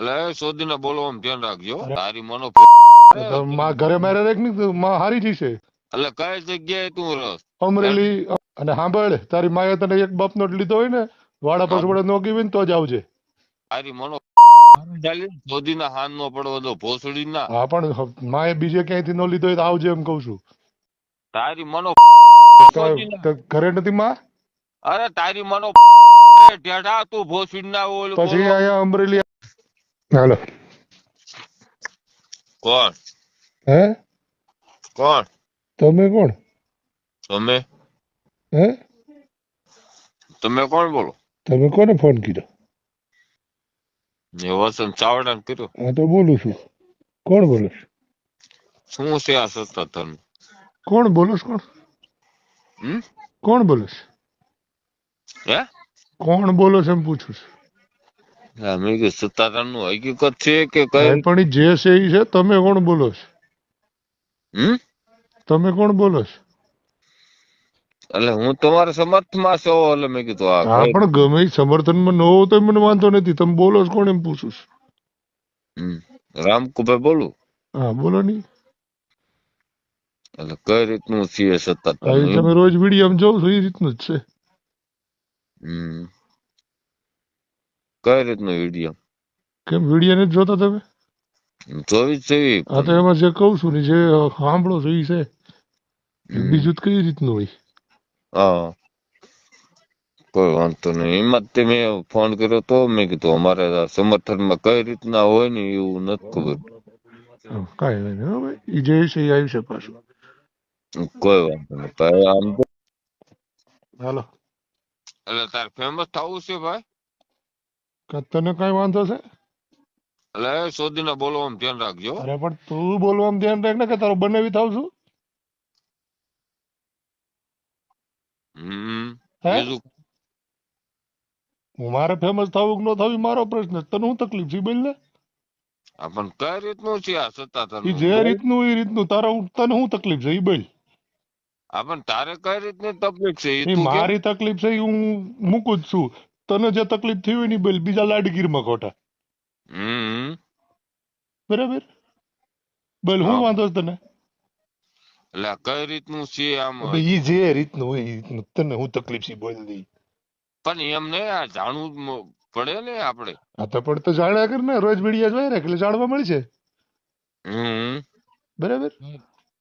એટલે શોધીને બોલવામાં ધ્યાન રાખજો. તારી મનો માં ઘરે મારે રેકની માં હારી જશે એટલે કઈ જગ્યાએ તું રસ? અમરેલી અને સાંભળ તારી માએ તને એક બાપ નો લીધો હોય ને વાડા નોકી હોય ને તો જ આવજે. તારી મનો શોધીને હાન નો પડવો તો ભોસડી ના હા પણ માએ બીજે ક્યાંયથી નો લીધો હોય તો આવજે એમ કઉ છું. તારી મનો ઘરે નથી માં? અરે તારી મનો ટેઢા તું ભોસડી ના ઓલું પછી અહીંયા અમરેલી હાલો કોણ હે કોણ તમે કોણ તમે હે તમે કોણ બોલો તમે કોને ફોન કર્યો એ વસંત ચાવડા ને કર્યો હા તો બોલું છું કોણ બોલો છો? શું છે આ સત્તાધર કોણ બોલો છો કોણ હમ કોણ બોલો છો? હે કોણ બોલો છો એમ પૂછું છું હા, મેં કીધું સત્તાધરનું હકીકત છે કે કઈ? પણ જે છે એ છે તમે કોણ બોલો છો? હમ? તમે કોણ બોલો છો? એટલે હું તમારા સમર્થમાં છો એટલે મેં કીધું આ હા પણ ગમે સમર્થન સમર્થનમાં ન હોવ તો મને વાંધો નથી. તમે બોલો છો કોણ એમ પૂછું છું. રામકુભાઈ બોલું? હા બોલો ની. એટલે કઈ રીતનું છે સત્તા તમે રોજ વીડિયો જોઉં છો એ રીતનું જ છે. હમ. કઈ રીતનો વીડિયો? કેમ વીડિયો નથી જોતા તમે? ચોવીસ જોવી. હા તો એમાં જે કહું છું ને જે સાંભળો છો એ છે બીજું તો કઈ રીતનું હોય? હા. કોઈ વાંધો નહીં. એમાં તે મેં ફોન કર્યો તો મેં કીધું અમારે સમર્થનમાં કઈ રીતના હોય ને એવું નથી ખબર. કાંઈ નહીં હવે ભાઈ જે છે એ આવી છે પાછું. કોઈ વાંધો નહીં. ભાઈ આમ તો હાલો. એટલે તારે ફેમસ થવું છે ભાઈ? કે તને કઈ વાંધો છે? એટલે શોધીને બોલવામાં ધ્યાન રાખજો. અરે પણ તું બોલવામાં ધ્યાન રાખ ને કે તારો બનાવી થાવ છું? હે? મારે ફેમસ થવું કે ન થવું મારો પ્રશ્ન તને હું તકલીફ છે બોલ ને? પણ કઈ રીતનું છે આ સત્તા તને? જે રીતનું એ રીતનું. તારા તને હું તકલીફ છે એ બોલ. આપણ પણ તારે કઈ રીતની તકલીફ છે? મારી તકલીફ છે હું મૂકું જ છું. તને જે તકલીફ થઈ હોય ને બોલ બીજા લાડગીરમાં ખોટા. હમ. બરાબર? બોલ હું વાંધો તને? એટલે કઈ રીતનું છે આમ? ઈ જે રીતનું હોય ઈ રીતનું તને હું તકલીફ છે બોલ દઈ પણ એમ ને આ જાણવું પડે ને આપણે આ તો પણ તો જાણ્યા કર ને રોજ મીડિયા જોઈ રાખ એટલે જાણવા મળશે હમ. બરાબર?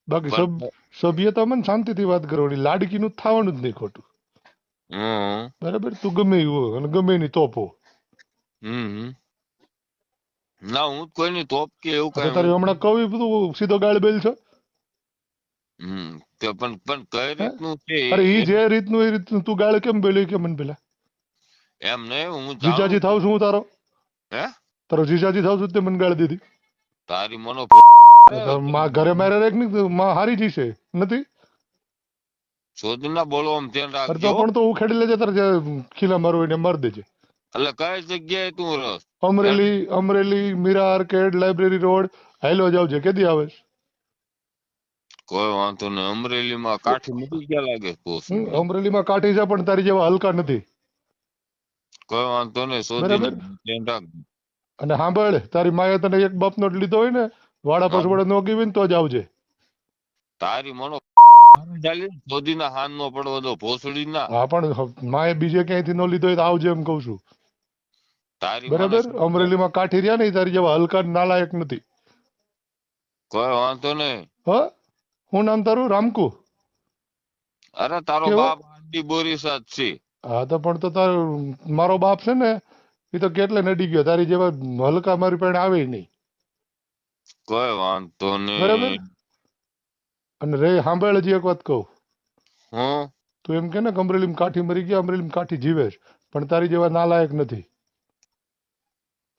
બાકી સભ્ય તો મને ને શાંતિથી વાત કરવાની લાડકીનું થવાનું જ નહીં ખોટું. બરાબર? તું ગમે એવો અને ગમે એની તોપો હમ. ના હું કોઈની તોપ કે એવું કઈ તારી હમણાં કવિ બધું સીધો ગાળ બેલ છે? હમ. તે પણ પણ કઈ રીતનું છે અરે ઈ જે રીતનું એ રીતનું તું ગાળ કેમ બોલ્યો કે મન પેલા? એમ નહીં હું જીજાજી થાવ છું હું તારો. હે? તારો જીજાજી થાવ છું તે મન ગાળ દીધી. તારી મનો માં ઘરે મારે રેકની માં હારી જશે. નથી? શોધના ના બોલો આમ ધ્યાન રાખજો. પણ તો હું ખેડી લેજે તારે ખીલા મારવું એને મારી દેજે. એટલે કઈ જગ્યાએ તું રસ? Amreli Amreli Mira arcade library road high low જાવ છે કેદી આવે. કોઈ વાંધો નહીં અમરેલીમાં કાઠી મૂકી ગયા લાગે અમરેલી માં કાઠી છે પણ તારી જેવા હલકા નથી. કોઈ વાંધો નહીં શોધીને ધ્યાન રાખજો. અને સાંભળ તારી માએ તને એક બાપ નો લીધો હોય ને વાડા હા. નો નોકી હોય ને તો જ આવજે. તારી મનો ચાલી? હાન નો પડવો દો ભોસડીના. હા પણ માએ બીજે ક્યાંયથી નો લીધો તો આવજે એમ કહું છું. બરાબર? અમરેલીમાં કાઠી રહ્યા નહીં તારી જેવા હલકા નાલાયક નથી. કોઈ વાંધો નહીં. હ? હું નામ તારું? રામકુ. અરે તારો બાપ આંટી બોરી સાથ છે. હા તો પણ તો તારો મારો બાપ છે ને એ તો કેટલે નડી ગયો. તારી જેવા હલકા મારી પાસે આવે નહીં. કોઈ વાંધો બરાબર? નહીં. અને રે સાંભળ હજી એક વાત કહું. હા. તું એમ કે ને અમરેલી અમરેલીમાં કાઠી મરી ગયા અમરેલીમાં કાઠી જીવે છે પણ તારી જેવા નાલાયક નથી.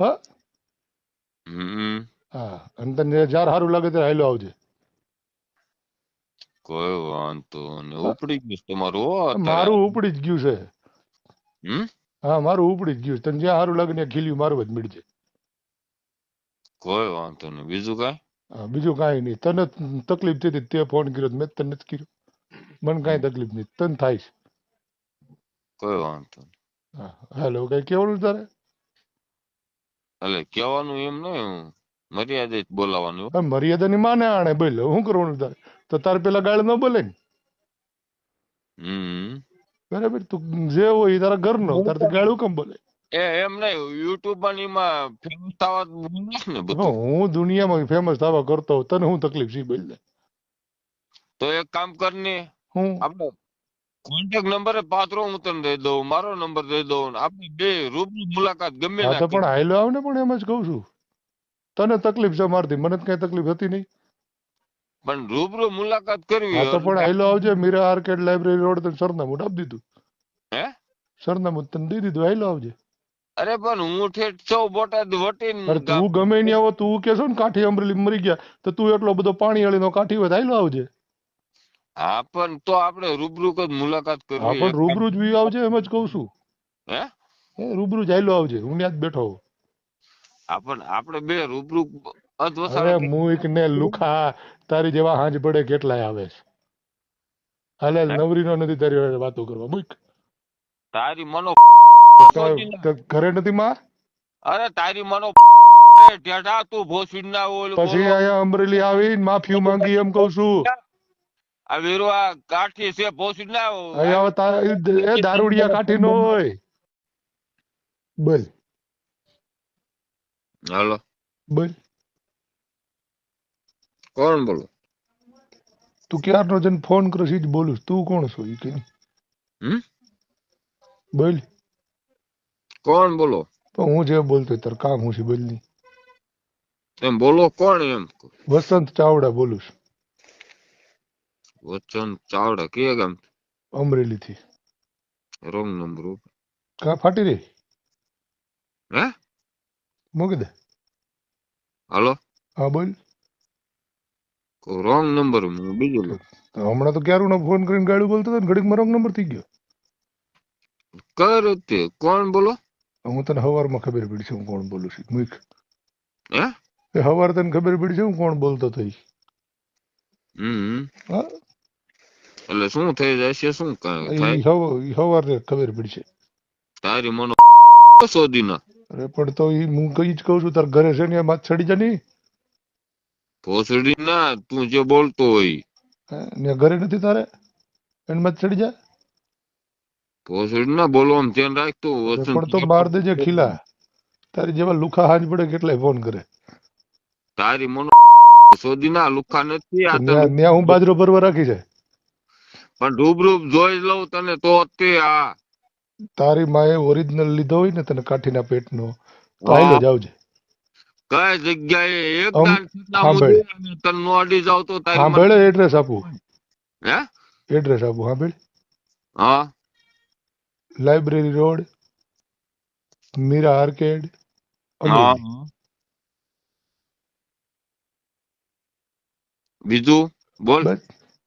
હા? હા અને તને જ્યારે સારું લાગે ત્યારે હાલો આવજે. કોઈ વાંધો નહીં ઉપડી ગયું તમારું મારું ઉપડી જ ગયું છે. હા મારું ઉપડી જ ગયું છે. તને જ્યાં સારું લાગે ત્યાં ખીલ્યું મારું જ મળજે કોઈ વાંધો નહીં બીજું કઈ? બીજું કાંઈ નહીં. તને તકલીફ થતી તે ફોન કર્યો મેં તને જ કર્યો. મને કાંઈ તકલીફ નહીં. તને થાય છે. કોઈ વાંધો નહીં. હા. કઈ કેવું તારે? એટલે કહેવાનું એમ નહીં મર્યાદિત બોલાવાનું મર્યાદા ની માને આણે બોલ. શું કરવાનું તારે? તો તારે પેલા ગાળ ન બોલે ને? હમ. બરાબર તું જે હોય તારા ઘરનો. તારે ગાળું કેમ બોલે? એ એમ નહીં યુટ્યુબમાં ને એમાં ફેમસ થવા ને બધું. હું દુનિયામાં ફેમસ થવા કરતો હોઉં તને હું તકલીફ છે બોલ તો એક કામ કર ને હું? આપણો કોન્ટેક્ટ નંબર પાત્રો હું તને દઈ દઉં મારો નંબર દઈ દઉં આપણે બે રૂબરૂ મુલાકાત ગમે હા તો પણ હાઈલો આવ ને પણ એમ જ કઉ છું. તને તકલીફ છે મારથી મને કઈ તકલીફ હતી નહીં. પણ રૂબરૂ મુલાકાત કરવી હા તો પણ હાઈલો આવજે મીરા આર્કેડ લાઇબ્રેરી રોડ તને સરનામું આપી દીધું. હે? સરનામું તને દઈ દીધું હાઈલો આવજે. અરે પણ હું ઠેઠ છો બોટાદ વટીને અરે તું ગમે નહીં આવો તું કે છો ને કાઠી અમરેલી મરી ગયા તો તું એટલો બધો પાણી વાળીનો કાઠી હોય આવજે. હા પણ તો આપણે રૂબરૂ જ મુલાકાત હા પણ રૂબરૂ જ વી આવજે એમ જ કહું છું. હે? એ રૂબરૂ જ આવજે હું ત્યાં જ બેઠો હોઉં. હા પણ આપણે બે રૂબરૂ અરે મુઈક ને લુખા તારી જેવા હાંજ પડે કેટલાય આવે છે. હાલે નવરીનો નથી તારી વાતો કરવા મુઈક તારી મનો ઘરે નથી માં? અરે તારી મનો ટેઢા તું ભોસડી ના ઓલ પછી અહીંયા અમરેલી આવી માફી માંગી એમ કઉ છું. આ વીરો આ કાઠી છે ભોસડી ના અહીંયા એ દારૂડિયા કાઠી નો હોય. બોલ. હાલો. બોલ. કોણ બોલો? તું ક્યારનો જન ફોન કરશી જ બોલું તું કોણ છો ઈ કે બોલ. કોણ બોલો? તો હું જે બોલતો તાર કામ હું છે બદલી. એમ બોલો કોણ એમ? વસંત ચાવડા બોલું છું. વસંત ચાવડા કે ગામ? અમરેલી થી રોંગ નંબર કા ફાટી રે હે? મૂકી દે. હાલો. હા બોલ. રોંગ નંબર હું બીજો લો હમણાં તો ક્યારું ફોન કરીને ગાડી બોલતો હતો ઘડીકમાં રોંગ નંબર થઈ ગયો. કર કોણ બોલો? હું તને હવારમાં ખબર પડી છે હું કોણ બોલું છું? મુઈક હે? હવાર તને ખબર પડી છે હું કોણ બોલતો થઈ હમ. એટલે શું થઈ જાય છે? શું થાય? હવાર હવ- ખબર પડી છે. તારી મનો શોધી ના અરે પણ તો ઈ હું કઈ જ કહું છું તાર ઘરે છે ને માથ ચડી જા નહીં ભોસડી ના તું જે બોલતો હોય. ને ઘરે નથી તારે? એને માથ ચડી જા? ભોસડી ના બોલવામાં ધ્યાન રાખતો પણ તો બાર દેજે ખીલા. તારી જેવા લુખા હાજ પડે કેટલા ફોન કરે. તારી મનો સોદી ના લુખા નથી આ ન્યા હું બાજરો ભરવા રાખી છે પણ રૂબરૂ જોઈ લઉં તને તો તે આ તારી માએ ઓરિજિનલ લીધો હોય ને તને કાઠીના પેટનો તો આયલો જ આવજે. કઈ જગ્યાએ એક દાન સાંભળ. તને નો અડી જાવ તો તારી હા મને- એડ્રેસ આપું. હે? એડ્રેસ આપું હા ભલે હા. લાઇબ્રેરી રોડ મીરા આર્કેડ બીજું? બોલ.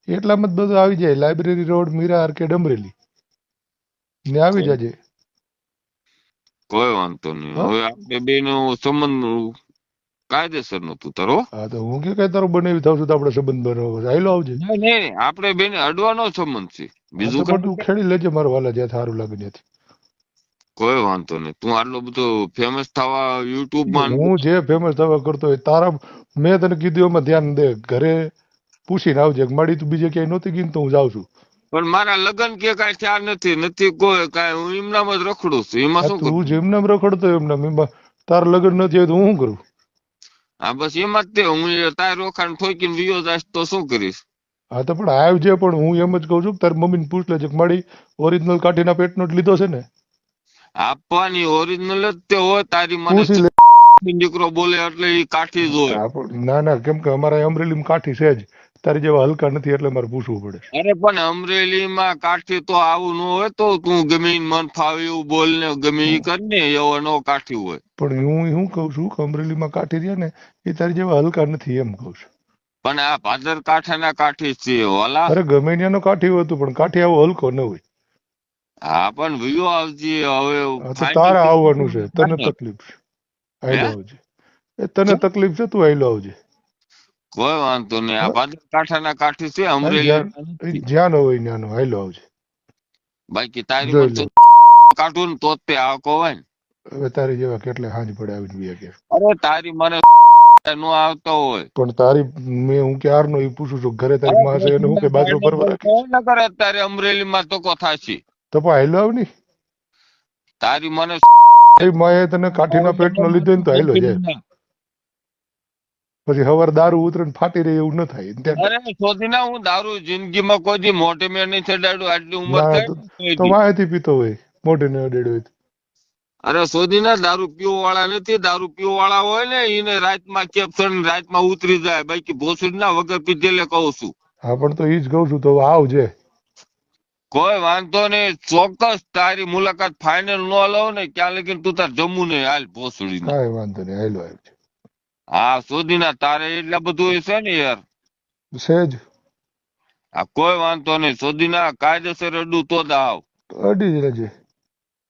એટલામાં જ બધું આવી જાય. Library road Mira arcade Amreli. ને આવી જાજે. કોઈ વાંધો નહીં? હવે આપણે બે નો સંબંધ કાયદેસર નતું તારો. હા તો હું કે કઈ તારું બનાવી થાવ છું તો આપણે સંબંધ બનાવો આયલો આવજે. નહીં નહીં આપણે બેને અડવાનો સંબંધ છે. બીજું તું ખેડી લેજે મારો વાલા જ્યાં સારું લાગે ત્યાંથી. કોઈ વાંધો નહીં. તું આટલો બધો ફેમસ થવા યુટ્યુબમાં હું જે ફેમસ થવા કરતો હોય તારા મેં તને કીધું એમાં ધ્યાન દે. ઘરે પૂછીને આવજે. મળી તું બીજે ક્યાંય નહોતી ગઈ તો હું જાઉં છું. પણ મારા લગ્ન કે કાંઈ થયા નથી નથી કોઈ કાંઈ હું એમનામ જ રખડું છું. એમાં શું તું જેમનામ રખડતો એમના એમનામ. એમાં તારા લગ્ન નથી હોય તો હું શું કરું? હા બસ એમાં જ તે હું તારે રોકાણ ઠોકીને વિયો જાય તો શું કરીશ? હા તો પણ આવજે પણ હું એમ જ કહું છું તાર મમ્મી મમ્મીને પૂછ લેજે કે માડી ઓરિજિનલ કાઠીના પેટનો જ લીધો છે ને. આપવાની ઓરિજિનલ જ તે હોય તારી મને દીકરો બોલે એટલે એ કાઠી જ હોય. ના ના કેમ કે અમારા અમરેલીમાં કાઠી છે જ. તારી જેવા હલકા નથી એટલે મારે પૂછવું પડે. અરે પણ અમરેલીમાં કાઠી તો આવું ન હોય તો તું ગમે મન ફાવે એવું બોલ ને ગમે એ કર ને એવો નો કાઠી હોય. પણ હું હું કહું છું કે અમરેલીમાં કાઠી રહ્યા ને એ તારી જેવા હલકા નથી એમ કઉ છું. પણ આ ભાદર કાઠાના કાઠી છે ઓલા? અરે ગમે ત્યાંનો કાઠી હોય તો પણ કાઠી આવો હલકો ન હોય. હા પણ વિયો આવજે હવે તારા આવવાનું છે તને તકલીફ છે. હે? આવજે. એ તને તકલીફ છે તું આયલો આવજે. કોઈ વાંધો નહીં. આ? ભાદર કાંઠાના કાઠી છે અમરેલી જ્યાં ન હોય ત્યાંનો આયલો આવજે. બાકી તારી કાઢું ને તો જ તે આ કહેવાય ને. હવે તારી જેવા કેટલે હાંજ પડે આવીને બે કે અરે તારી મને નો આવતો હોય. પણ તારી મેં હું ક્યારનો ઈ પૂછું છું ઘરે તારી માં છે હું કે ભરવા રાખી? ન કરે તારે અમરેલી માં તો કો થાશી. તો પણ હાયલો આવની. તારી મને એ માએ તને કાઠીના પેટનો લીધો ને તો હાયલો જાય. પછી હવાર દારૂ ઉતરે ફાટી રહી એવું ન થાય. અરે શોધી ના હું દારૂ જિંદગીમાં કોઈ દી મોટે મેં નહીં ચડાડ્યું આટલી ઉંમર તો-. વાંહેથી પીતો હોય મોટે ને અડેડ હોય અરે શોધી ના દારૂ પીવો વાળા નથી દારૂ પીવો વાળા હોય ને એને રાતમાં કેપ્સન રાતમાં ઉતરી જાય બાકી ભોસડી ના વગર પીધેલે કહું છું. હા પણ તો ઈ જ કહું છું તો આવજે કોઈ વાંધો નહીં ચોક્કસ તારી મુલાકાત ફાઇનલ ન લઉં ને ક્યાં લગી તું તાર જમ્મુ નહીં હાલ ભોસડી કાંઈ વાંધો નહીં હાલો આવજે હા શોધી ના તારે એટલા બધું છે ને યાર. સહેજ આ કોઈ વાંધો નહીં શોધી ના કાયદેસર અડું તો જ આવ. અડી જ લેજે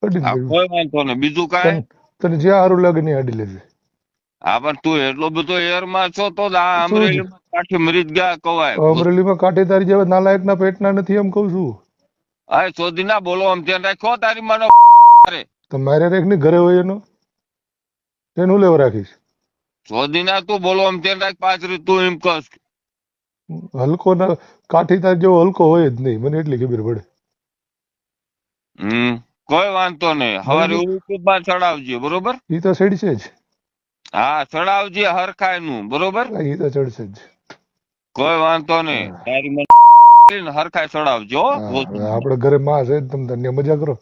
અડી લેજે. કોઈ વાંધો નહીં બીજું કાંઈ? તને જ્યાં સારું લાગે ને અડી લેજે. હા પણ તું એટલો બધો એરમાં છો તો જ આ છે? અમરેલીમાં કાઠી મરી જ ગયા કવાય. અમરેલીમાં કાઠી તારી જેવા નાલાયકના પેટના નથી એમ કહું છું. હા શોધી ના બોલો આમ ધ્યાન રાખો તારી માનો મારે રેખની ઘરે હોય એનો? એનું લેવા રાખીશ. શોધી ના તું બોલો આમ ધ્યાન રાખ પાછળ તું એમ કસ. હલકો ના કાઠી તાર જેવો હલકો હોય જ નહીં મને એટલી ખબર પડે. હમ કોઈ વાંધો નહીં. હવારે યુટ્યુબ ચડાવજે બરોબર? ઈ તો ચડશે જ. હા ચડાવજે હરખાયનું બરોબર ઈ તો ચડશે જ. કોઈ વાંધો નહીં. તારી મને હરખાય ચડાવજો આપડે આપણે ઘરે માં છે તમે તને મજા કરો.